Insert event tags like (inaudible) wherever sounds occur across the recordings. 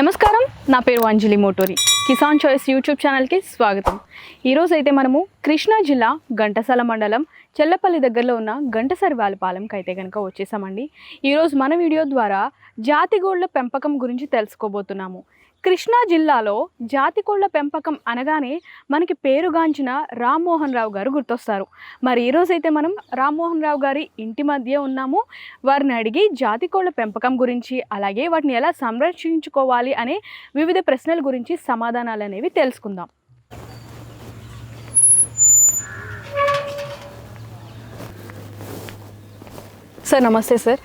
నమస్కారం నా పేరు అంజలి మోటోరి. కిసాన్ చాయిస్ యూట్యూబ్ ఛానల్కి స్వాగతం. ఈరోజు అయితే మనము కృష్ణా జిల్లా ఘంటసాల మండలం చెల్లపల్లి దగ్గరలో ఉన్న ఘంటసరి పాలెంకి అయితే కనుక వచ్చేసామండి. ఈరోజు మన వీడియో ద్వారా జాతిగోళ్ళ పెంపకం గురించి తెలుసుకోబోతున్నాము. కృష్ణా జిల్లాలో జాతికోళ్ళ పెంపకం అనగానే మనకి పేరుగాంచిన రామ్మోహన్ రావు గారు గుర్తొస్తారు. మరి ఈరోజైతే మనం రామ్మోహన్ రావు గారి ఇంటి మధ్య ఉన్నాము. వారిని అడిగి జాతికోళ్ళ పెంపకం గురించి అలాగే వాటిని ఎలా సంరక్షించుకోవాలి అనే వివిధ ప్రశ్నల గురించి సమాధానాలు అనేవి తెలుసుకుందాం. సార్ నమస్తే సార్.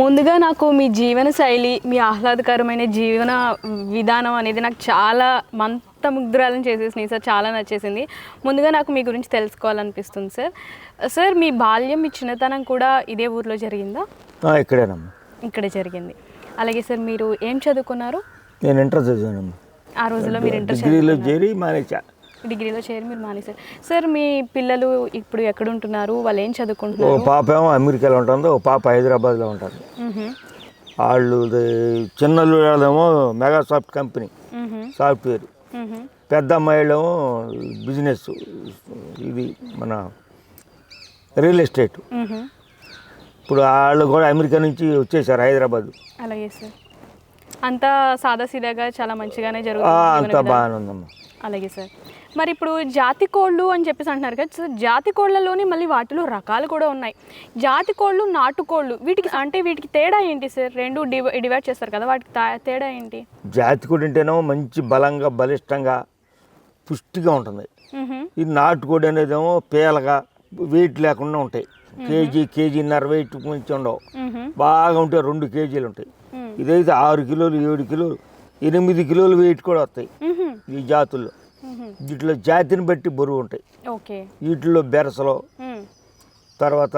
ముందుగా నాకు మీ జీవన శైలి మీ ఆహ్లాదకరమైన జీవన విధానం అనేది నాకు చాలా మంత ముగ్ధరాలను చేసేసినాయి సార్ చాలా నచ్చేసింది. ముందుగా నాకు మీ గురించి తెలుసుకోవాలనిపిస్తుంది సార్. సార్ మీ బాల్యం మీ చిన్నతనం కూడా ఇదే ఊర్లో జరిగిందా? ఇక్కడేనమ్మా. ఇక్కడే జరిగింది. అలాగే సార్ మీరు ఏం చదువుకున్నారు? నేను ఇంటర్ చదివానమ్మా. ఆ రోజుల్లో మీరు ఇంటర్ డిగ్రీలో చేరి మానేసా. డిగ్రీలో చేరి మీరు మానేశారు సార్ మీ పిల్లలు ఇప్పుడు ఎక్కడ ఉంటున్నారు వాళ్ళు ఏం ఓ చదువుకుంటున్నారు పాప ఏమో అమెరికాలో ఉంటుంది ఓ పాప హైదరాబాద్లో ఉంటుంది మ్హూ. వాళ్ళు చిన్నలు ఏమో మెగాసాఫ్ట్ కంపెనీ మ్హూ. సాఫ్ట్వేర్ మ్హూ. పెద్ద అమ్మాయిలేమో బిజినెస్ ఇది మన రియల్ ఎస్టేట్ మ్హూ. ఇప్పుడు వాళ్ళు కూడా అమెరికా నుంచి వచ్చేసారు హైదరాబాద్ అలాగే సార్ అంతా సాదాసీదాగా చాలా మంచిగానే ఆ, జరుగుతుంది అంతా. బాగానే ఉందమ్మా అలాగే సార్ మరి ఇప్పుడు జాతి కోళ్ళు అని చెప్పేసి అంటున్నారు కదా సార్ జాతి కోళ్ళలోని మళ్ళీ వాటిలో రకాలు కూడా ఉన్నాయి జాతి కోళ్ళు నాటుకోళ్ళు వీటికి అంటే వీటికి తేడా ఏంటి సార్ రెండు డివై డివైడ్ చేస్తారు కదా వాటికి తా- తేడా ఏంటి జాతి కూడా ఉంటేనేమో మంచి బలంగా బలిష్టంగా పుష్టిగా ఉంటుంది. ఈ నాటుకోడి అనేదేమో పేలగా వెయిట్ లేకుండా ఉంటాయి కేజీ కేజీన్నర వెయిట్ మించి ఉండవు. బాగా ఉంటే రెండు కేజీలు ఉంటాయి. ఇదైతే ఆరు కిలోలు ఏడు కిలోలు ఎనిమిది కిలోలు వెయిట్ కూడా వస్తాయి. ఈ జాతుల్లో. వీటిలో జాతిని బట్టి బరువు ఉంటాయి వీటిలో బెరసలు. తర్వాత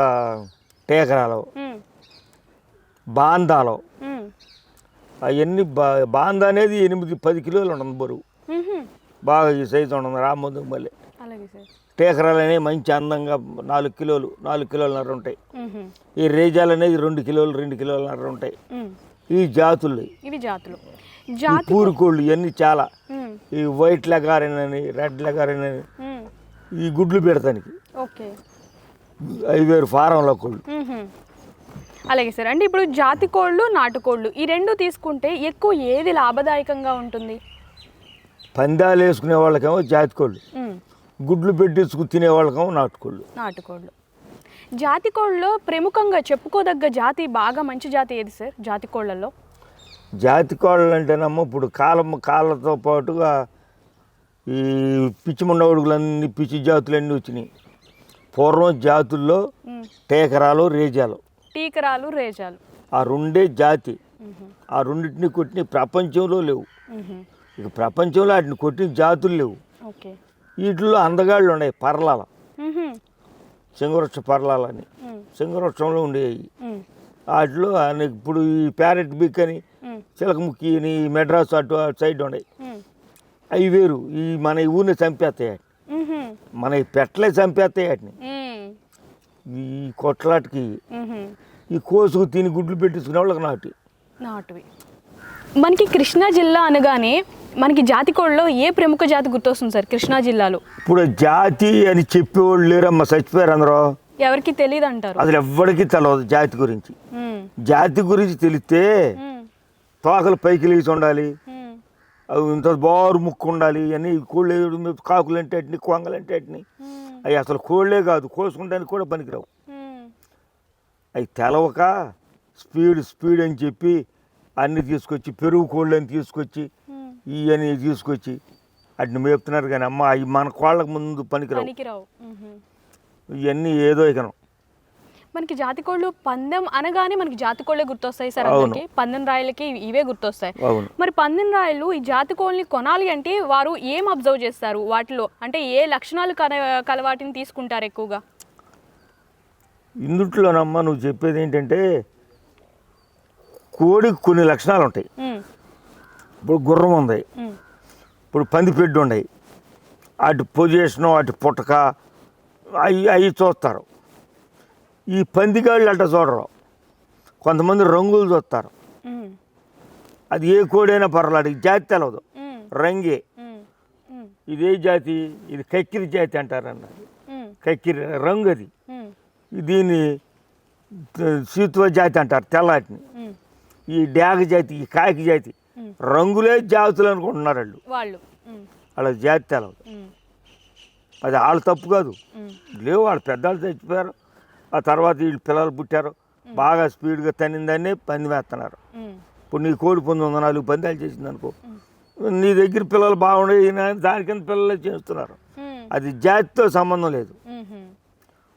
టేకరాలు. బాందాలు. అవన్నీ బా బాందా అనేది ఎనిమిది పది కిలోలు ఉంటుంది బరువు. బాగా ఈ సైజు ఉంటుంది రామ్మోదు మళ్ళీ టేకరాలు అనేవి మంచి అందంగా నాలుగు కిలోలు నాలుగు కిలోలన్నర ఉంటాయి. ఈ రేజాలు అనేది రెండు కిలోలు రెండు కిలోలన్నర ఉంటాయి. ఈ జాతులు ఇవి జాతులు పూరుకోళ్ళు ఇవన్నీ చాలా. ఈ వైట్ లగారని రెడ్ లగారని మ్మ్. ఈ గుడ్లు పెడతానికి. ఓకే. ఐదు వేరు ఫారంలో కోళ్ళు. అలాగే సార్ అంటే ఇప్పుడు జాతి కోళ్ళు నాటుకోళ్ళు ఈ రెండు తీసుకుంటే ఎక్కువ ఏది లాభదాయకంగా ఉంటుంది? పందాలు వేసుకునే వాళ్ళకేమో జాతి కోళ్ళు. గుడ్లు పెట్టించుకు తినే వాళ్ళకేమో నాటుకోళ్ళు నాటుకోళ్ళు జాతి కోళ్ళలో ప్రముఖంగా చెప్పుకోదగ్గ జాతి బాగా మంచి జాతి ఏది సార్ జాతి కోళ్ళల్లో? జాతి కోళ్ళు అంటేనమ్మా ఇప్పుడు కాలం కాళ్ళతో పాటుగా ఈ పిచ్చి ముండవుడుగులన్నీ పిచ్చి జాతులన్నీ వచ్చినాయి పూర్వం జాతుల్లో. టేకరాలు రేజాలు టీకరాలు రేజాలు ఆ రెండే జాతి. ఆ రెండింటిని కొట్టిన ప్రపంచంలో లేవు. ఇక ప్రపంచంలో వాటిని కొట్టిన జాతులు లేవు ఓకే వీటిల్లో అందగాళ్ళు ఉన్నాయి పర్లాల. సింగవృక్ష పర్లాలని. సింగవృక్షంలో ఉండేవి. వాటిలో ఆయన ఇప్పుడు ఈ ప్యారెట్ బిక్ అని. చిలకముక్కి అని మెడ్రాస్ అటు అటు సైడ్ ఉన్నాయి. అవి వేరు ఈ మన ఊరిని చంపేస్తాయి వాటిని. మన పెట్టలే చంపేస్తాయి వాటిని. ఈ కొట్లాటకి. ఈ కోసుకు తిని గుడ్లు పెట్టించుకునే వాళ్ళకి నాటి నాటువి మనకి కృష్ణా జిల్లా అనగానే మనకి జాతి కోళ్ళలో ఏ ప్రముఖ జాతి గుర్తొస్తుంది సార్ కృష్ణా జిల్లాలో ఇప్పుడు జాతి అని చెప్పేవాళ్ళు లేరమ్మా చచ్చిపోయారు అందరూ ఎవరికి తెలియదు అంటారు అసలు ఎవ్వడికి తెలియదు జాతి గురించి. జాతి గురించి తెలిస్తే. తోకలు పైకి లేచి ఉండాలి. అవి ఇంత బారు ముక్కు ఉండాలి అని కోళ్ళు కాకులు అంటే అట్ని కొంగలు అంటే అట్ని. అవి అసలు కోళ్ళే కాదు కోసుకుంటానికి కూడా పనికిరావు. అవి తెలవక స్పీడ్ స్పీడ్ అని చెప్పి అన్ని తీసుకొచ్చి పెరుగు కోళ్ళు అని తీసుకొచ్చి. ఇవన్నీ తీసుకొచ్చి వాటిని మేపుతున్నారు కానీ అమ్మ అవి మన కోళ్ళకు ముందు పనికిరావు. ఇవన్నీ ఏదో ఇకను. మనకి జాతి కోళ్ళు పందెం అనగానే మనకి జాతి కోళ్ళే గుర్తొస్తాయి సార్. అందరికి. పందెం రాయలకి ఇవే గుర్తొస్తాయి. మరి పందెం రాయలు ఈ జాతి కోళ్ళని కొనాలి అంటే వారు ఏం అబ్జర్వ్ చేస్తారు? వాటిలో అంటే ఏ లక్షణాలు కల కల వాటిని తీసుకుంటారు ఎక్కువగా? ఇందుట్లోనమ్మ నువ్వు చెప్పేది ఏంటంటే కోడికి కొన్ని లక్షణాలు ఉంటాయి. ఇప్పుడు గుర్రం ఉంది. ఇప్పుడు పందిపెడ్డు ఉన్నాయి వాటి పొజిషను వాటి పుట్టక అవి అవి చూస్తారు. ఈ పందిగాళ్ళు అట్ట చూడరు. కొంతమంది రంగులు చూస్తారు. అది ఏ కోడైనా పర్వాలేదు. జాతి తెలవదు. రంగే. ఇదే జాతి ఇది కక్కిరి జాతి అంటారన్న కక్కిరి రంగు అది. దీన్ని సీతువ జాతి అంటారు తెల్లటిని. ఈ డ్యాగ జాతి ఈ కాకి జాతి. రంగులే జాతులు అనుకుంటున్నారు వాళ్ళు. వాళ్ళు. జాతి తెలవదు. అది వాళ్ళ తప్పు కాదు. లేవు వాళ్ళ పెద్దలు చచ్చిపోయారు. ఆ తర్వాత వీళ్ళు పిల్లలు పుట్టారు. బాగా స్పీడ్గా తన్నిందనే పంది వేస్తున్నారు ఇప్పుడు నీ కోడి పంది ఉంది నాలుగు పందాలు చేసింది అనుకో నీ దగ్గర పిల్లలు బాగుండే దాని కింద పిల్లలే చేస్తున్నారు. అది జాతితో సంబంధం లేదు.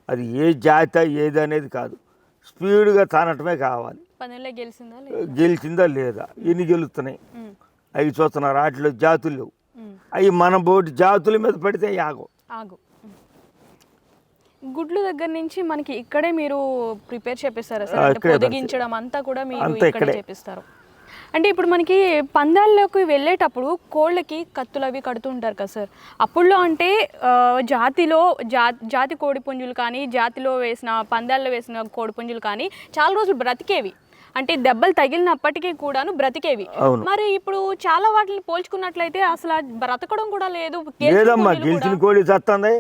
అది ఏ జాతి ఏది అనేది కాదు. స్పీడ్గా తానటమే కావాలి. గెలిచిందా లేదా? గెలిచిందా లేదా? ఎన్ని గెలుస్తున్నాయి? అవి చూస్తున్నారు వాటిలో జాతులు లేవు. అవి మన బోటి జాతుల మీద పడితే యాగం ఆగు. గుడ్లు దగ్గర నుంచి మనకి ఇక్కడే మీరు ప్రిపేర్ చేపిస్తారా సార్? పొదిగించడం అంతా కూడా మీరు ఇక్కడే. చేపిస్తారు. అంటే ఇప్పుడు మనకి పందాల్లోకి వెళ్ళేటప్పుడు కోళ్ళకి కత్తులు అవి కడుతూ ఉంటారు కదా సార్. అప్పుడులో అంటే జాతిలో జా జాతి కోడి పుంజులు కానీ జాతిలో వేసిన పందాల్లో వేసిన కోడి పుంజులు కానీ చాలా రోజులు బ్రతికేవి. అంటే దెబ్బలు తగిలినప్పటికీ కూడాను బ్రతికేవి. మరి ఇప్పుడు చాలా వాటిని పోల్చుకున్నట్లయితే అసలు బ్రతకడం కూడా లేదు లేదమ్మా గెలిచిన కూడా- చస్తుంది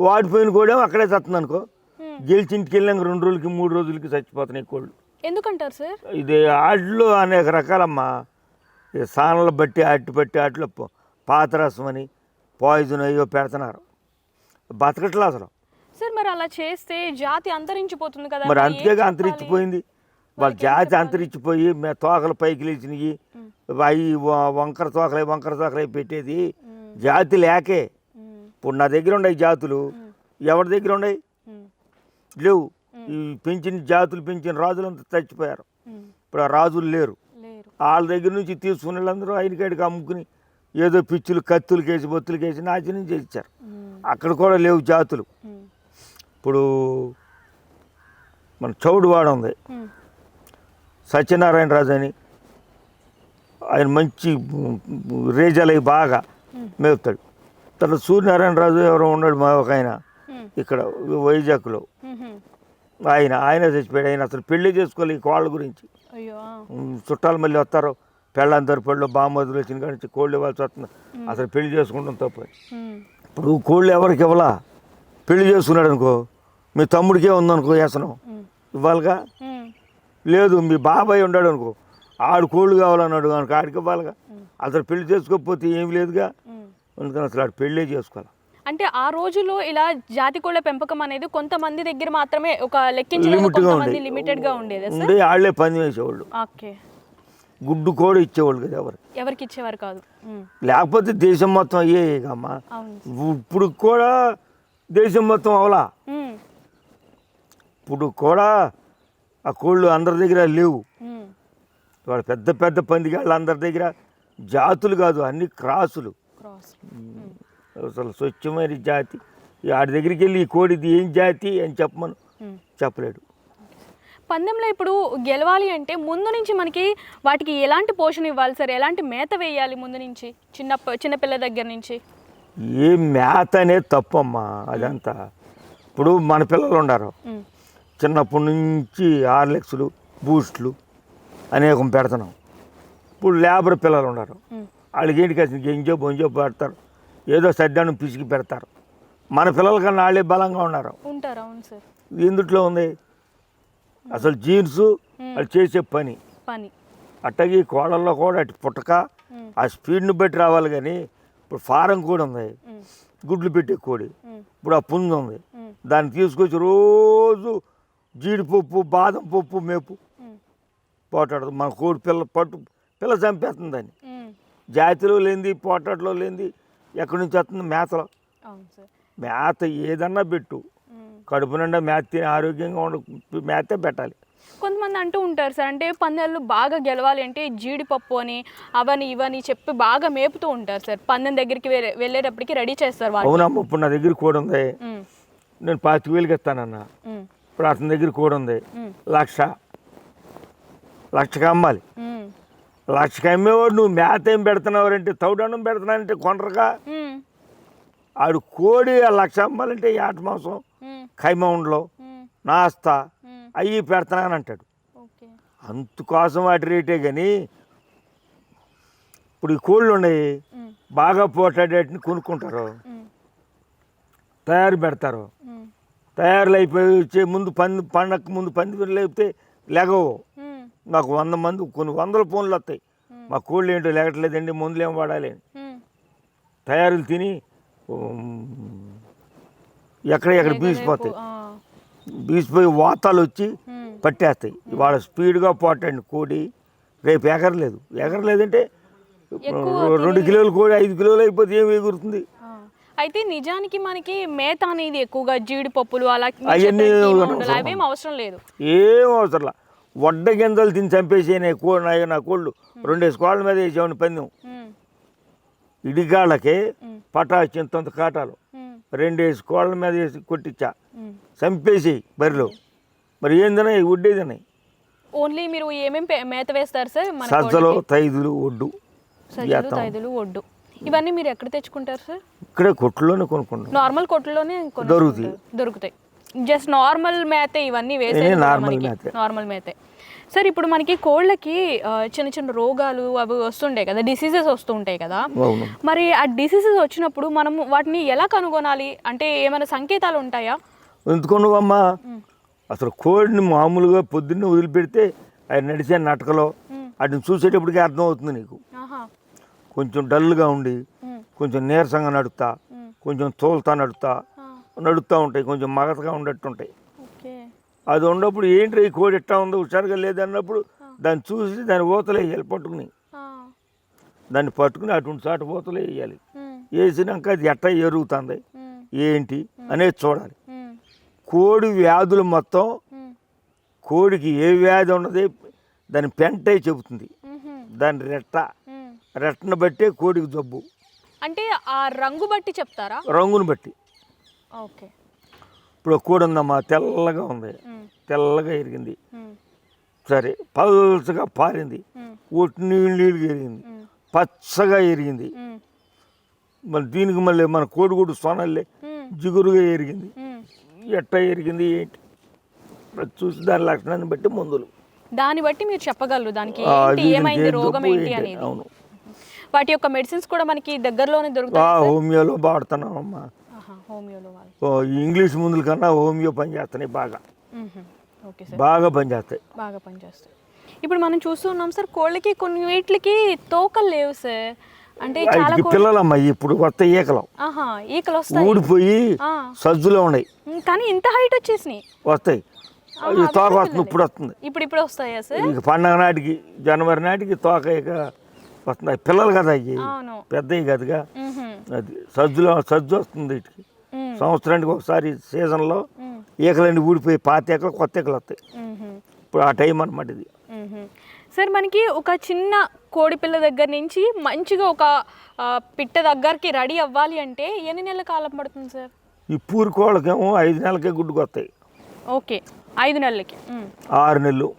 వాడిపోయిన కోడి అక్కడే చస్తుంది అనుకో. ఉమ్. గెలిచి ఇంటికి వెళ్ళాక రెండు రోజులకి మూడు రోజులకి చచ్చిపోతున్నాయి కోళ్ళు. ఎందుకంటారు సార్? ఇది ఆటలు అనేక రకాలమ్మా. ఈ సానలు బట్టి అట్టి బట్టి ఆటలు పాతరసం అని పాయిజన్ అయ్యో పెడుతున్నారు. బతకట్లే అసలు. సార్ మరి అలా చేస్తే జాతి అంతరించిపోతుంది కదా మరి చెప్పాలి? అంతరించిపోయింది. వాళ్ళ జాతి అంతరించిపోయి మే తోకలు పైకి లేచినవి అవి వంకర తోకలై వంకర తోకలై పెట్టేది జాతి లేకే. ఇప్పుడు నా దగ్గర ఉన్నాయి జాతులు. ఎవరి దగ్గర ఉన్నాయి లేవు. ఈ పెంచిన జాతులు పెంచిన రాజులంతా చచ్చిపోయారు. ఇప్పుడు ఆ రాజులు లేరు. వాళ్ళ దగ్గర నుంచి తీసుకునే వాళ్ళందరూ ఆయన కాడికి అమ్ముకుని ఏదో పిచ్చులు కత్తులు కేసి బొత్తులు కేసి నాశనం చేయించారు అక్కడ కూడా లేవు జాతులు. ఇప్పుడు మన చౌడువాడ ఉంది. సత్యనారాయణ రాజు అని ఆయన మంచి రేజలై బాగా మేపుతాడు. తర్వాత సూర్యనారాయణ రాజు ఎవరో ఉన్నాడు మా ఒక ఆయన. ఇక్కడ వైజాగ్లో. ఆయన ఆయన చచ్చిపోయాడు. ఆయన అసలు పెళ్ళి చేసుకోవాలి కోళ్ళ గురించి. చుట్టాలు మళ్ళీ వస్తారు. పెళ్ళందరి పళ్ళు బామ్మదులు వచ్చిన కాడి నుంచి కోళ్ళు ఇవ్వాల్సి వస్తుంది. అసలు పెళ్ళి చేసుకుంటాం తప్ప ఇప్పుడు కోళ్ళు ఎవరికి ఇవ్వాలా? పెళ్ళి చేసుకున్నాడు అనుకో. మీ తమ్ముడికే ఉందనుకో వ్యసనం ఇవ్వాలిగా? లేదు మీ బాబాయ్ ఉన్నాడు అనుకో. ఆడు కోళ్ళు కావాలన్నాడు కనుక ఆడికి ఇవ్వాలిగా. అసలు పెళ్ళి చేసుకోకపోతే ఏం లేదుగా. అందుకని అసలు ఆడు పెళ్ళే చేసుకోవాలి. అంటే ఆ రోజుల్లో ఇలా జాతి కోళ్ళ పెంపకం అనేది కొంతమంది దగ్గర మాత్రమే ఒక కొంతమంది ఉండేది. లిమిటెడ్గా ఉండేది సార్? ఉండే వాళ్ళే పని వేసేవాళ్ళు ఓకే. గుడ్డు కూడా ఇచ్చేవాళ్ళు కదా ఎవరు? ఎవరికి ఇచ్చేవారు కాదు. లేకపోతే దేశం మొత్తం అయ్యే అమ్మా అవును ఇప్పుడు కూడా దేశం మొత్తం అవలా. ఇప్పుడు కూడా ఆ కోళ్ళు అందరి దగ్గర లేవు. వాళ్ళ పెద్ద పెద్ద పందిగాళ్ళు అందరి దగ్గర జాతులు కాదు అన్ని క్రాసులు. క్రాస్ అసలు స్వచ్ఛమైన జాతి. ఆడి దగ్గరికి వెళ్ళి ఈ కోడిది ఏం జాతి అని చెప్పమను. చెప్పలేడు. పందెంలో ఇప్పుడు గెలవాలి అంటే ముందు నుంచి మనకి వాటికి ఎలాంటి పోషణ ఇవ్వాలి సార్? ఎలాంటి మేత వేయాలి ముందు నుంచి? చిన్న చిన్నపిల్ల దగ్గర నుంచి? ఏ మేత అనేది తప్పమ్మా అదంతా. ఇప్పుడు మన పిల్లలు ఉన్నారు. ఉమ్, చిన్నప్పటి నుంచి హార్లిక్స్లు బూస్ట్లు అనేకం పెడుతున్నాం. ఇప్పుడు లేబర్ పిల్లలు ఉన్నారు. వాళ్ళకి ఏంటి కాసిన గింజో బొంజో పెడతారు. ఏదో సద్దాను పిసికి పెడతారు. మన పిల్లల కన్నా వాళ్ళే బలంగా ఉన్నారు. ఎందుట్లో ఉంది? అసలు జీన్స్ వాళ్ళు చేసే పని. పని. అట్టగి కోడల్లో కూడా అటు పుట్టక ఆ స్పీడ్ని బట్టి రావాలి కానీ ఇప్పుడు ఫారం కూడా ఉంది. గుడ్లు పెట్టే కోడి. ఇప్పుడు ఆ పుంజు ఉంది. దాన్ని తీసుకొచ్చి రోజు జీడిపప్పు బాదం పప్పు మేపు. పోటాడు. మన కోడి పిల్ల పట్టు పిల్ల చంపేస్తుంది దాన్ని. ఉమ్, జాతిలో లేనిది పోటాట్లో లేనిది ఎక్కడి నుంచి వస్తుంది? మేతలో. మేత ఏదన్నా పెట్టు. కడుపు నిండా మేత తిని ఆరోగ్యంగా ఉండ మేతే పెట్టాలి. కొంతమంది అంటూ ఉంటారు సార్ అంటే పందాలు బాగా గెలవాలి అంటే జీడిపప్పు అని అవని ఇవని చెప్పి బాగా మేపుతూ ఉంటారు సార్. పందెం దగ్గరికి వెళ్ళే- వెళ్ళేటప్పటికి రెడీ చేస్తారు వాళ్ళు. అవునమ్మ ఇప్పుడు నా దగ్గర కూడా ఉంది. నేను పాతిక వేలకి ఇస్తానన్న. ఇప్పుడు అతని దగ్గర కూడా ఉంది. లక్ష. లక్షకి అమ్మాలి లక్షకి అమ్మేవాడు నువ్వు మేత ఏం పెడుతున్నావు అంటే తౌడన్నం పెడుతున్నానంటే కొనరుగా ఆడు కోడి ఆ లక్ష అమ్మాలంటే ఏట మాంసం ఉమ్, ఖైమా ఉండలో ఉమ్, నాస్తా ఉమ్, అయ్యి పెడుతున్నాను అంటాడు ఓకే. అందుకోసం వాటి రేటే కానీ ఇప్పుడు ఈ కోళ్ళు ఉన్నాయి బాగా పోటాడేటిని కొనుక్కుంటారు. తయారు పెడతారు. ఉమ్, తయారులు అయిపోయి వచ్చే ముందు పంది పండగ ముందు పంది లేకపోతే లేగవు. మాకు వంద మంది కొన్ని వందల ఫోన్లు వస్తాయి. మా కోళ్ళు ఏంటో లేకట్లేదండి మందులు ఏం వాడాలి. తయారులు తిని ఎక్కడ ఎక్కడ బీసిపోతాయి. బీసిపోయి వాతాలు వచ్చి పట్టేస్తాయి. ఇవాళ స్పీడ్గా పోటండి కోడి రేపు ఎగరలేదు. ఎగరలేదంటే రెండు కిలోలు కోడి ఐదు కిలోలు అయిపోతే ఏమి ఎగురుతుంది. అయితే నిజానికి మనకి మేత అనేది ఎక్కువగా జీడిపప్పులు అలా అవన్నీ. అవేం అవసరం లేదు. ఏం అవసరంలా వడ్డ గింజలు తిని చంపేసి నా నా కోళ్ళు. రెండేసి కోళ్ళ మీద వేసేవాడిని పందెం. ఇడిగాళ్ళకి పటాచి ఇంతంత కాటాలు. రెండేసి కోళ్ళ మీద వేసి కొట్టించా. చంపేసి బరిలో. మరి ఏందన్నాయి వడ్డేదన్నాయి ఓన్లీ మీరు ఏమేం పే- మేత వేస్తారు సార్ సజ్జలు తైదులు ఒడ్డు సజ్జలు. తైదులు ఒడ్డు. ఇవన్నీ మీరు ఎక్కడ తెచ్చుకుంటారు సార్ ఇక్కడే కొట్టులోనే కొనుక్కుంటాం. నార్మల్ కొనుక్కుంటారు. దొరుకుతాయి. దొరుకుతాయి. జస్ట్ నార్మల్ మేతే ఇవన్నీ వేసే నార్మల్ మేతే. నార్మల్ మేతే. సార్ ఇప్పుడు మనకి కోళ్ళకి చిన్న చిన్న రోగాలు అవి వస్తుంటాయి కదా డిసీజెస్ వస్తూ ఉంటాయి కదా మరి ఆ డిసీజెస్ వచ్చినప్పుడు మనము వాటిని ఎలా కనుగొనాలి? అంటే ఏమైనా సంకేతాలు ఉంటాయా? ఎందుకున్నావమ్మా అసలు కోడిని మామూలుగా పొద్దున్నే వదిలిపెడితే అది నడిచే నటకలో. వాటిని చూసేటప్పటికి అర్థం అవుతుంది నీకు. ఆహా. కొంచెం డల్గా ఉండి. కొంచెం నీరసంగా నడుస్తా మ్మ్. కొంచెం తోలుతా నడుస్తా ఆ, నడుస్తూ ఉంటాయి కొంచెం మగతగా ఉండట్టు ఉంటాయి ఓకే అది ఉన్నప్పుడు ఏంటి ఈ కోడి ఎట్టా ఉందో హుషారుగా లేదన్నప్పుడు దాన్ని చూసి దాన్ని ఊతలు వేయాలి పట్టుకుని దాన్ని పట్టుకుని అటువంటి చాటు ఊతలు వేయాలి. వేసినాక అది ఎట్ట ఎరుగుతుంది. ఏంటి అనేది చూడాలి. కోడి వ్యాధులు మొత్తం. కోడికి ఏ వ్యాధి ఉన్నది దాని పెంటే చెబుతుంది. దాని రెట్ట. రెట్టను బట్టే కోడికి జబ్బు అంటే ఆ రంగు బట్టి చెప్తారా రంగును బట్టి ఓకే ఇప్పుడు కోడి ఉందమ్మా తెల్లగా ఉంది. తెల్లగా ఎరిగింది. సరే పల్చగా పారింది. ఒట్టి నీళ్ళు నీళ్ళుగా ఎరిగింది. పచ్చగా ఎరిగింది. మళ్ళీ దీనికి మళ్ళీ మన కోడిగుడు సొనల్లే మ్మ్. జిగురుగా ఎరిగింది. ఎట్ట ఎరిగింది ఏంటి చూసి దాని లక్షణాన్ని బట్టి మందులు దాన్ని బట్టి మీరు చెప్పగలరు దానికి ఏమైంది రోగం ఏంటి ఏంటి? అనేది అవును వాటి యొక్క మెడిసిన్స్ కూడా మనకి దగ్గరలోనే దొరుకుతాయి హోమియోలో వాడుతున్నామమ్మా హోమియోలో ఇంగ్లీష్ మందుల కన్నా హోమియో పనిచేస్తున్నాయి బాగా. బాగా పనిచేస్తాయి. బాగా పనిచేస్తాయి. ఇప్పుడు మనం చూస్తున్నాం సార్ కోళ్ళకి కొన్ని వీటికి తోకలు లేవు సార్. అంటే చాలా పిల్లలమ్మా ఇప్పుడు కొత్త ఈకలు. ఈకలు వస్తాయి. ఊడిపోయి. సజ్జులో ఉన్నాయి. కానీ ఇంత హైట్ వచ్చేసినాయి. వస్తాయి. తోక వస్తుంది ఇప్పుడు వస్తుంది. ఇప్పుడు ఇప్పుడు వస్తాయా సార్? పండగ నాటికి జనవరి నాటికి తోక ఇక వస్తుంది. అవి పిల్లలు కదా అవును. పెద్దవి కదగా. మ్హూ. అది సజ్జులో సజ్జు వస్తుంది వీటికి. సంవత్సరానికి ఒకసారి సీజన్లో ఈకలన్నీ ఊడిపోయి పాత ఈకలు కొత్త ఈకలు వస్తాయి. ఇప్పుడు ఆ టైం అనమాట ఇది. సార్ మనకి ఒక చిన్న కోడి పిల్ల దగ్గర నుంచి మంచిగా ఒక పిట్ట దగ్గరికి రెడీ అవ్వాలి అంటే ఎన్ని నెలల కాలం పడుతుంది సార్? ఈ పూరి కోళ్ళకేమో ఐదు నెలలకే గుడ్డుకు వస్తాయి. ఓకే. ఐదు నెలలకి. ఆరు నెలలు.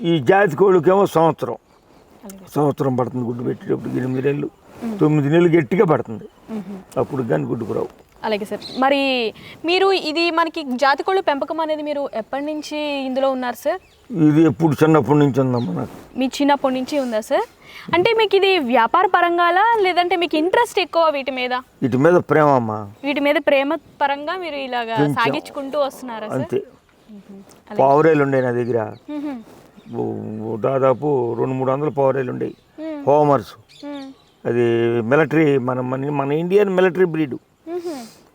ఈ జాతి కోళ్ళకేమో సంవత్సరం. సంవత్సరం పడుతుంది గుడ్డు పెట్టేటప్పుడు ఎనిమిది నెలలు. తొమ్మిది నెలలు గట్టిగా పడుతుంది. అప్పుడు కానీ గుడ్డుకు రావు. అలాగే సార్. మరి మీరు ఇది మనకి జాతి కోళ్ళ పెంపకం అనేది మీరు ఎప్పటి నుంచి ఇందులో ఉన్నారు సార్? ఇది ఎప్పుడు చిన్నప్పటి నుంచి ఉందమ్మా నాకు. మీ చిన్నప్పటి నుంచి ఉందా సార్? అంటే మీకు ఇది వ్యాపార పరంగాలా? లేదంటే మీకు ఇంట్రెస్ట్ ఎక్కువ వీటి మీద? వీటి మీద ప్రేమ అమ్మా. వీటి మీద ప్రేమ పరంగా మీరు ఇలాగా. సాగించుకుంటూ వస్తున్నారా సార్? అంతే. పావురేలు ఉండే నా దగ్గర. దాదాపు రెండు మూడు వందల పావురేలు ఉండేవి. హోమర్స్. అది మిలిటరీ మన మన మన ఇండియన్ మిలిటరీ బ్రీడ్.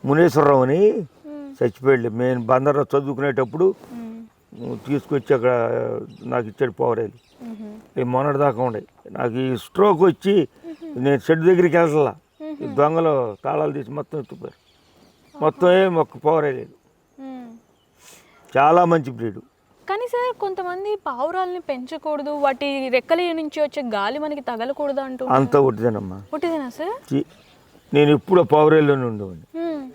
మునేశ్వరరావు అని మ్మ్. చచ్చిపోయాడు మేము బందర్లో చదువుకునేటప్పుడు మ్మ్. తీసుకొచ్చి అక్కడ నాకు ఇచ్చాడు పావురేలు మ్మ్. ఈ మొన్నటి దాకా ఉండే నాకు ఈ స్ట్రోక్ వచ్చి నేను షెడ్ దగ్గరికి వెళ్తలా ఈ దొంగలు తాళాలు తీసి మొత్తం ఎత్తుపోయారు మొత్తం ఏం ఒక్క పవరే లేదు. చాలా మంచి బ్రీడ్ కానీ సార్ కొంతమంది పావురాల్ని పెంచకూడదు వాటి రెక్కల నుంచి వచ్చే గాలి మనకి తగలకూడదు అంటూ అంతా ఒకటిదేనమ్మా ఒకటిదేనా సార్? నేను ఎప్పుడు పవరేలోనే ఉండేవాడిని.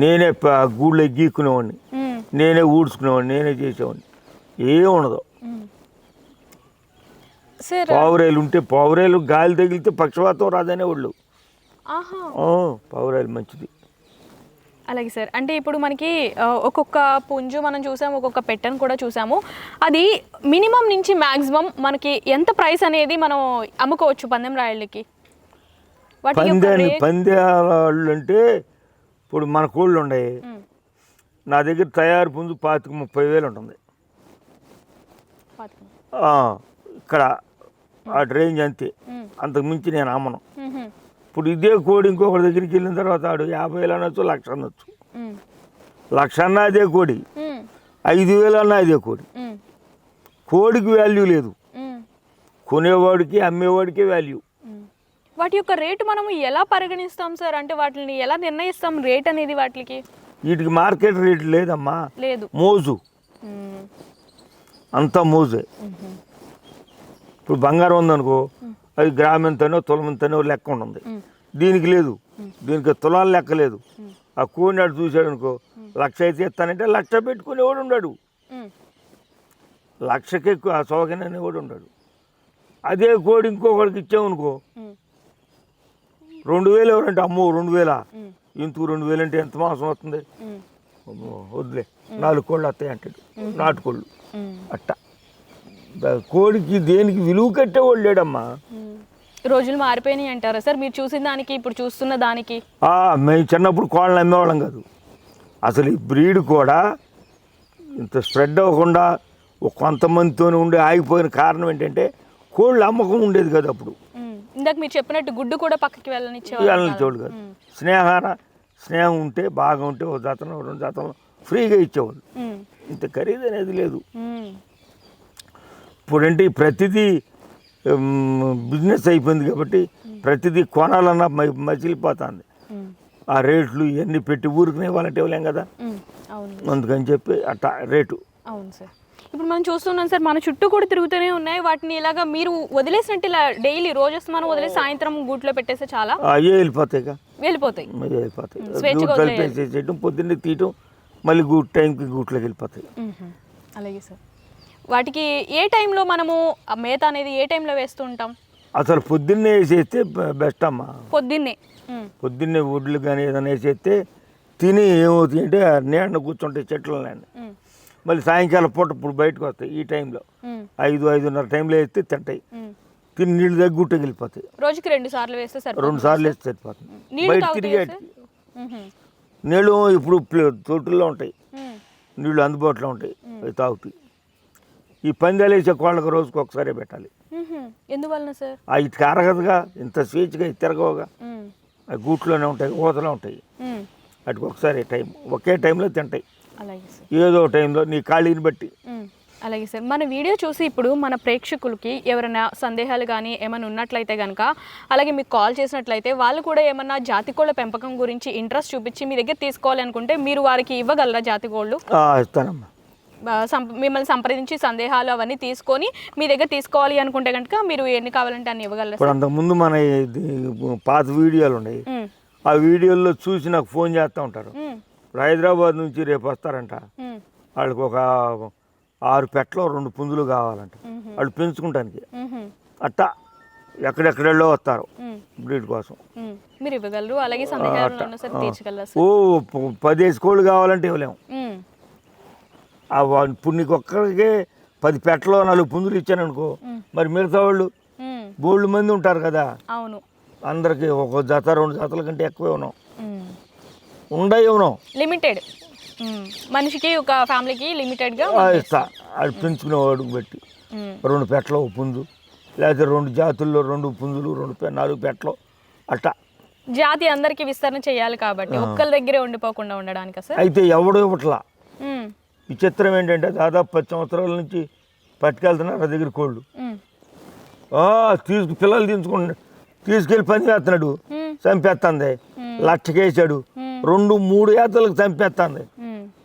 నేనే గూళ్ళో గీక్కునేవాడిని. మ్మ్. నేనే ఊడ్చుకునేవాడిని నేనే చేసేవాడిని. ఏం ఉండదు. పావురేలు ఉంటే పావురేలు గాలి తగిలితే పక్షవాతం రాదనే వాళ్ళు పావురాయలు మంచిది. అలాగే సార్. అంటే ఇప్పుడు మనకి ఒక్కొక్క పుంజు మనం చూసాము ఒక్కొక్క పెట్టను కూడా చూసాము. అది మినిమం నుంచి మ్యాక్సిమం మనకి ఎంత ప్రైస్ అనేది మనం అమ్ముకోవచ్చు పందెం రాయళ్ళకి? రేట్ పందాలు అంటే ఇప్పుడు మన కోళ్ళు ఉన్నాయి నా దగ్గర తయారు పుంజు పాతిక ముప్పై వేలు ఉంటుంది. ఇక్కడ ఆ రేంజ్ అంతే. అంతకు మించి నేను అమ్మను. ఇప్పుడు ఇదే కోడి ఇంకొకటి దగ్గరికి వెళ్ళిన తర్వాత ఆడు యాభై వేలు అనొచ్చు లక్ష అనొచ్చు. లక్ష అన్నా అదే కోడి. ఐదు వేలు అన్నా అదే కోడి. కోడికి వాల్యూ లేదు. కొనేవాడికి అమ్మేవాడికే వాల్యూ. వాటి యొక్క రేటు మనము ఎలా పరిగణిస్తాం సార్? అంటే వాటిని ఎలా నిర్ణయిస్తాం రేట్ అనేది వాటికి? వీటికి మార్కెట్ రేట్ లేదమ్మా. లేదు. మోజు. అంతా మోజే. ఇప్పుడు బంగారం ఉందనుకో అది గ్రామంతనో తులమంతనో లెక్క ఉంటుంది. దీనికి లేదు. దీనికి తులాలు లెక్క లేదు. ఆ కోడినాడు చూశాడు అనుకో లక్ష అయితే ఇస్తానంటే లక్ష పెట్టుకునేవాడు ఉన్నాడు ఉమ్, లక్షకి ఎక్కువ ఆ సోకనేవాడు ఉన్నాడు అదే కోడి ఇంకొకడికి ఇచ్చామనుకో రెండు వేలు ఎవరంటే అమ్మో రెండు వేల? ఇంతకు రెండు వేలు అంటే ఎంత మాసం వస్తుంది? వద్దులే. నాలుగు కోళ్ళు వస్తాయి అంటాడు. నాటుకోళ్ళు. అట్ట. కోడికి దేనికి విలువ కట్టేవాళ్ళు లేడమ్మా. మ్మ్. రోజులు మారిపోయినాయి అంటారా సార్? మీరు చూసిన దానికి ఇప్పుడు చూస్తున్న దానికి? మేము చిన్నప్పుడు కోళ్ళని అమ్మేవాళ్ళం కాదు. అసలు ఈ బ్రీడ్ కూడా ఇంత స్ప్రెడ్ అవ్వకుండా కొంతమందితో ఉండి ఆగిపోయిన కారణం ఏంటంటే కోళ్ళు అమ్మకం ఉండేది కదా అప్పుడు. ఇందాక మీరు చెప్పినట్టు గుడ్డు కూడా పక్కకి చోటు కాదు. స్నేహాన స్నేహం ఉంటే బాగా ఉంటే ఒక జాతరం రెండు జాతరం ఫ్రీగా ఇచ్చేవాళ్ళు. ఇంత ఖరీదు అనేది లేదు ఇప్పుడంటే ప్రతిదీ బిజినెస్ అయిపోయింది కాబట్టి ప్రతిదీ కొనాలన్నా మచిలిపోతుంది ఆ రేట్లు ఇవన్నీ పెట్టి ఊరికి ఇవ్వాలంటే ఇవ్వలేం కదా? అందుకని చెప్పి అట్ట రేటు. అవును సార్. ఇప్పుడు మనం చూస్తున్నాం సార్ మన చుట్టూ కూడా తిరుగుతూనే ఉన్నాయి. వాటిని ఇలాగా మీరు వదిలేసినట్టు ఇలా డైలీ రోజు మనం వదిలేసి సాయంత్రం గూట్లో పెట్టేస్తే చాలా? అయ్యే వెళ్ళిపోతాయి. వెళ్ళిపోతాయి. వెళ్ళిపోతాయి. కలిపేసేయటం పొద్దున్నే తీయటం మళ్ళీ గూడ్ టైంకి గూట్లోకి వెళ్ళిపోతాయి. అలాగే సార్. వాటికి ఏ టైంలో మనము ఆ మేత అనేది ఏ టైంలో వేస్తూ ఉంటాం? అసలు పొద్దున్నే వేసేస్తే బెస్ట్ అమ్మా. పొద్దున్నే. పొద్దున్నే ఒడ్లు కానీ ఏదైనా వేసేస్తే తిని ఏమవుతాయి అంటే నీడన కూర్చుంటాయి చెట్లు. మళ్ళీ సాయంకాలం పూట ఇప్పుడు బయటకు వస్తాయి ఈ టైంలో. ఐదు ఐదున్నర టైంలో వేస్తే తింటాయి. తిని నీళ్ళు దగ్గర గుట్టకి వెళ్ళిపోతాయి. రోజుకి రెండు సార్లు వేస్తే సరిపోతుంది. రెండు సార్లు వేస్తే సరిపోతుంది. బయట తిరిగేటి సార్? నీళ్ళు ఇప్పుడు తొట్టుల్లో ఉంటాయి. నీళ్ళు అందుబాటులో ఉంటాయి. అవి తాగుతాయి. ఈ పందాలు వేసే కోళ్ళకి రోజుకి ఒకసారి పెట్టాలి. ఎందువలన సార్? ఆ ఇటుక అరగదుగా ఇంత స్వేచ్ఛగా తిరగవుగా. అవి గూట్లోనే ఉంటాయి ఊతలో ఉంటాయి. వాటికి ఒకసారి టైం ఒకే టైంలో తింటాయి. ఏదో టైంలో నీ ఖాళీని బట్టి. అలాగే సార్. మన వీడియో చూసి ఇప్పుడు మన ప్రేక్షకులకి ఎవరైనా సందేహాలు కానీ ఏమైనా ఉన్నట్లయితే కనుక అలాగే మీకు కాల్ చేసినట్లయితే వాళ్ళు కూడా ఏమన్నా జాతి కోళ్ళ పెంపకం గురించి ఇంట్రెస్ట్ చూపించి మీ దగ్గర తీసుకోవాలి అనుకుంటే మీరు వారికి ఇవ్వగలరా జాతి కోళ్ళు? ఇస్తానమ్మా. మిమ్మల్ని సంప్రదించి సందేహాలు అవన్నీ తీసుకొని మీ దగ్గర తీసుకోవాలి అనుకుంటే కనుక మీరు ఎన్ని కావాలంటే అన్ని ఇవ్వగలరా ఇప్పుడు అంతకుముందు మన పాత వీడియోలు ఉన్నాయి. ఆ వీడియోల్లో చూసి నాకు ఫోన్ చేస్తూ ఉంటారు. ఇప్పుడు హైదరాబాద్ నుంచి రేపు వస్తారంట. వాళ్ళకి ఒక ఆరు పెట్టలో రెండు పుంజులు కావాలంట. వాళ్ళు పెంచుకుంటానికి. అట్టా ఎక్కడెక్కడెళ్ళో వస్తారు. బ్రీడ్ కోసం. మీరు ఇవ్వగలరు అలాగే ఓ పదేసి కోళ్ళు కావాలంటే ఇవ్వలేము ఇప్పుడు నీకు ఒక్కడికే పది పెట్టలో నాలుగు పుంజులు ఇచ్చాను అనుకో మరి మిగతా వాళ్ళు. బోల్డ్ మంది ఉంటారు కదా. అవును. అందరికి ఒక జత రెండు జతల కంటే ఎక్కువ ఉన్నాం. ఉండయి ఉన్నాం. లిమిటెడ్. మనిషికి ఒక ఫ్యామిలీకి లిమిటెడ్గా ఇస్తా. అది పెంచుకునేవాడికి బట్టి రెండు పెట్టలు ఒక పుంజు లేకపోతే రెండు జాతుల్లో రెండు పుంజులు రెండు నాలుగు పెట్టలు అట్టా. జాతి అందరికీ విస్తరణ చేయాలి కాబట్టి ఒక్కరి దగ్గరే ఉండిపోకుండా ఉండడానికి అయితే ఎవడు ఇవ్వట్లా. మ్మ్. విచిత్రం ఏంటంటే దాదాపు పది సంవత్సరాల నుంచి పట్టుకెళ్తున్నారు ఆ దగ్గర కోళ్ళు తీసుకు పిల్లలు తీసుకుంటు తీసుకెళ్ళి పని చేస్తున్నాడు. చంపేస్తుంది లక్షకేసాడు రెండు మూడు ఏతలకు చంపేస్తుంది.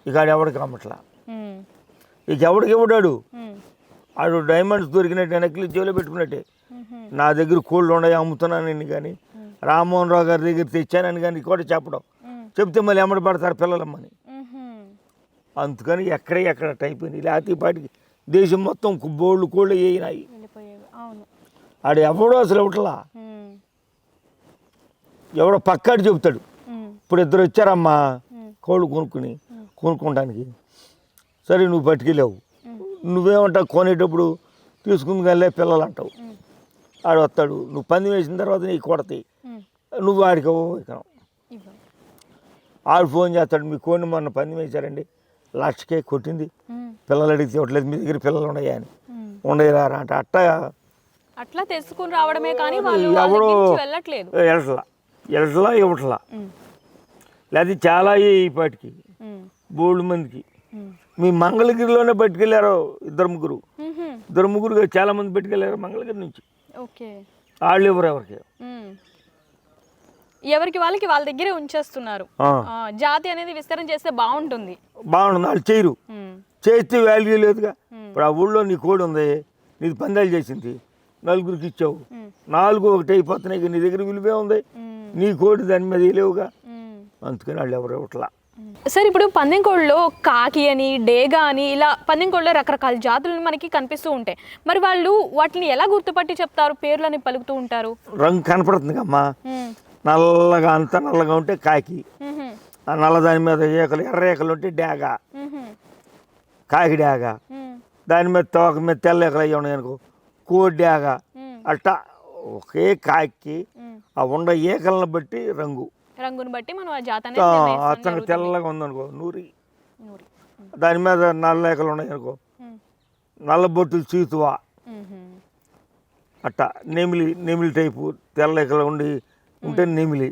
ఇక ఎవడికి అమ్మట్లా మ్మ్. ఇక ఎవడికి ఇవ్వడాడు. ఆడు డైమండ్స్ దొరికినట్టు వెనక్కి జేబులో పెట్టుకున్నట్టే. నా దగ్గర కోళ్ళు ఉన్నాయి అమ్ముతున్నానని కానీ రామ్మోహన్ రావు గారి దగ్గర తెచ్చానని కానీ కూడా చెప్పడం. చెప్తే మళ్ళీ ఎమ్మడి పడతారు పిల్లలమ్మని మ్మ్. అందుకని ఎక్కడే ఎక్కడ అయిపోయింది లేకపోతే పాటికి దేశం మొత్తం కు- బోళ్ళు కోళ్ళు అవును. ఆడు ఎవడో అసలు ఇవ్వట్లా. ఎవడో పక్కాడు చెబుతాడు. ఇప్పుడు ఇద్దరు వచ్చారమ్మా మ్మ్. కోళ్ళు కొనుక్కుని కొనుక్కోవడానికి. సరే నువ్వు పట్టుకెళ్ళావు నువ్వేమంటావు కొనేటప్పుడు తీసుకుంది కానీ పిల్లలు అంటావు ఆడు వస్తాడు నువ్వు పంది వేసిన తర్వాత నీకు కొడతాయి నువ్వు ఆడికి ఇవ్వను ఆడు ఫోన్ చేస్తాడు మీ కోడిని మొన్న పంది వేశారండి. లక్షకే కొట్టింది. పిల్లలు అడిగితే ఇవ్వట్లేదు మీ దగ్గర పిల్లలు ఉన్నాయా అని. ఉండేరా అంటే అట్ట అట్లా తెలుసుకుని రావడమే కానీ ఎవడో ఎడట్లా ఎడట్లా ఇవ్వట్లా. లేదా చాలా ఈ పాటికి బోల్డ్ మందికి. మీ మంగళగిరిలోనే పట్టుకెళ్ళారు ఇద్దరు ముగ్గురు. ఇద్దరు ముగ్గురు చాలా మంది పట్టుకెళ్ళారు మంగళగిరి నుంచి. వాళ్ళు ఎవరు ఎవరికి? ఎవరికి వాళ్ళకి వాళ్ళ దగ్గరే ఉంచేస్తున్నారు. జాతి అనేది విస్తరణ చేస్తే బాగుంటుంది. బాగుంది వాళ్ళు చేయరు. చేస్తే వాల్యూ లేదుగా. ఇప్పుడు ఆ ఊళ్ళో నీ కోడి ఉంది నీది పందాలు చేసింది నలుగురికి ఇచ్చావు. నాలుగు ఒకటి అయిపోతున్నాయి నీ దగ్గర విలువే ఉంది. నీ కోడి దాని మీద లేవుగా. అందుకని వాళ్ళు ఎవరు ఇవ్వట్లా. సార్ ఇప్పుడు పందెంకోళ్ళలో కాకి అని డేగా అని ఇలా పందెంకోళ్ళలో రకరకాల జాతులు మనకి కనిపిస్తూ ఉంటాయి. మరి వాళ్ళు వాటిని ఎలా గుర్తుపట్టి చెప్తారు? పేర్లని పలుకుతూ ఉంటారు. రంగు కనపడుతుంది అమ్మా. నల్లగా అంత నల్లగా ఉంటే కాకి. ఆ నల్ల దాని మీద ఏకలు ఎర్ర ఏకలు ఉంటే డాగ కాకి డాగ దాని మీద తోక మీద తెల్ల ఏకలు అయ్యి ఉన్నాయి అనుకో కోడి డాగ అట్టా ఒకే కాకి. ఆ ఉండ ఏకలను బట్టి రంగు. రంగుని బట్టి మనం ఆ జరుగుతుంది. తెల్లగా ఉందనుకో నూరి. నూరి. దాని మీద నల్ల ఏకలు ఉన్నాయి అనుకో నల్ల బొట్టులు చీతువా. అట్టా నెమిలి నెమిలి టైపు తెల్ల ఏకలు ఉండి ఉంటే నెమిలి.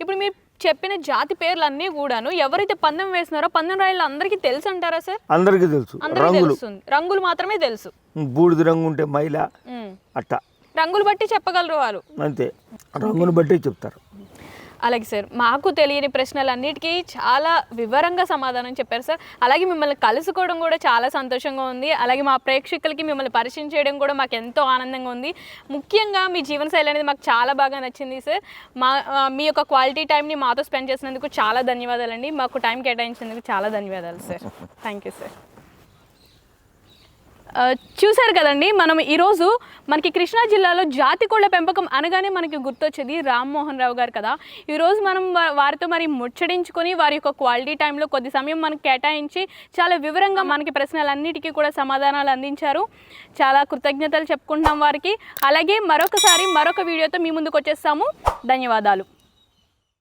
ఇప్పుడు మీరు చెప్పిన జాతి పేర్లన్నీ కూడాను ఎవరైతే పందెం వేసినారో పందెం రాయలు అందరికీ తెలుసు అంటారా సార్? అందరికీ తెలుసు. రంగులు. రంగులు మాత్రమే తెలుసు. బూడిద రంగు ఉంటే మైల ఉమ్. అట్టా. రంగులు బట్టి చెప్పగలరు వారు అంతే. రంగుని బట్టి చెప్తారు. అలాగే సార్ మాకు తెలియని ప్రశ్నలన్నిటికీ చాలా వివరంగా సమాధానం చెప్పారు సార్. అలాగే మిమ్మల్ని కలుసుకోవడం కూడా చాలా సంతోషంగా ఉంది. అలాగే మా ప్రేక్షకులకి మిమ్మల్ని పరిచయం చేయడం కూడా మాకు ఎంతో ఆనందంగా ఉంది. ముఖ్యంగా మీ జీవనశైలి అనేది మాకు చాలా బాగా నచ్చింది సార్. మా మీ యొక్క క్వాలిటీ టైంని మాతో స్పెండ్ చేసినందుకు చాలా ధన్యవాదాలండి. మాకు టైం కేటాయించినందుకు చాలా ధన్యవాదాలు సార్. (laughs) Thank you sir. చూశారు కదండి మనం ఈరోజు మనకి కృష్ణా జిల్లాలో జాతి కోళ్ళ పెంపకం అనగానే మనకి గుర్తొచ్చేది రామ్మోహన్ రావు గారు కదా. ఈరోజు మనం వారితో మరి ముచ్చడించుకొని వారి యొక్క క్వాలిటీ టైంలో కొద్ది సమయం మనకు కేటాయించి చాలా వివరంగా మనకి ప్రశ్నలన్నిటికీ కూడా సమాధానాలు అందించారు. చాలా కృతజ్ఞతలు చెప్పుకుంటున్నాం వారికి. అలాగే మరొకసారి మరొక వీడియోతో మీ ముందుకు వచ్చేస్తాము. ధన్యవాదాలు.